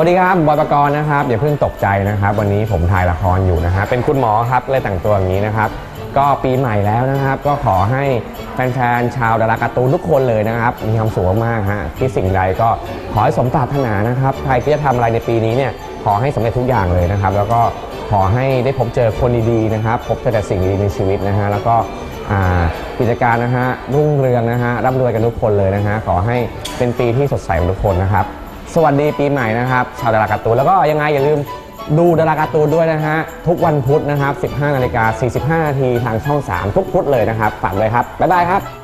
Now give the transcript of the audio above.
วัสดีครับบอยปกรณ์นะครับอย่าเพิ่งตกใจนะครับ วันนี้ผมถ่ายละครอยู่นะฮะเป็นคุณหมอครับเลยแต่งตัวอย่างนี้นะครับ ก็ปีใหม่แล้วนะครับ ก็ขอให้แฟนๆชาวดาราการ์ตูนทุกคนเลยนะครับ มีความสุขมากๆฮะที่สิ่งใดก็ขอให้สมปรารถนานะครับใครที่จะทำอะไรในปีนี้เนี่ยขอให้สำเร็จทุกอย่างเลยนะครับ แล้วก็ขอให้ได้พบเจอคนดีๆนะครับ พบเจอแต่สิ่งดีๆในชีวิตนะฮะแล้วก็อ่ากิจการนะฮะรุ่งเรืองนะฮะร่ำรวยกันทุกคนเลยนะฮะขอให้เป็นปีที่สดใสของทุกคนนะครับ สวัสดีปีใหม่นะครับ ชาวดาราการ์ตูนแล้วก็ยังไงอย่าลืมดูดาราการ์ตูนด้วยนะฮะ ทุกวันพุธนะครับ 15นาฬิกา45นาทีทางช่อง 3 ทุกพุธเลยนะครับฝากเลยครับ บ๊ายบายครับ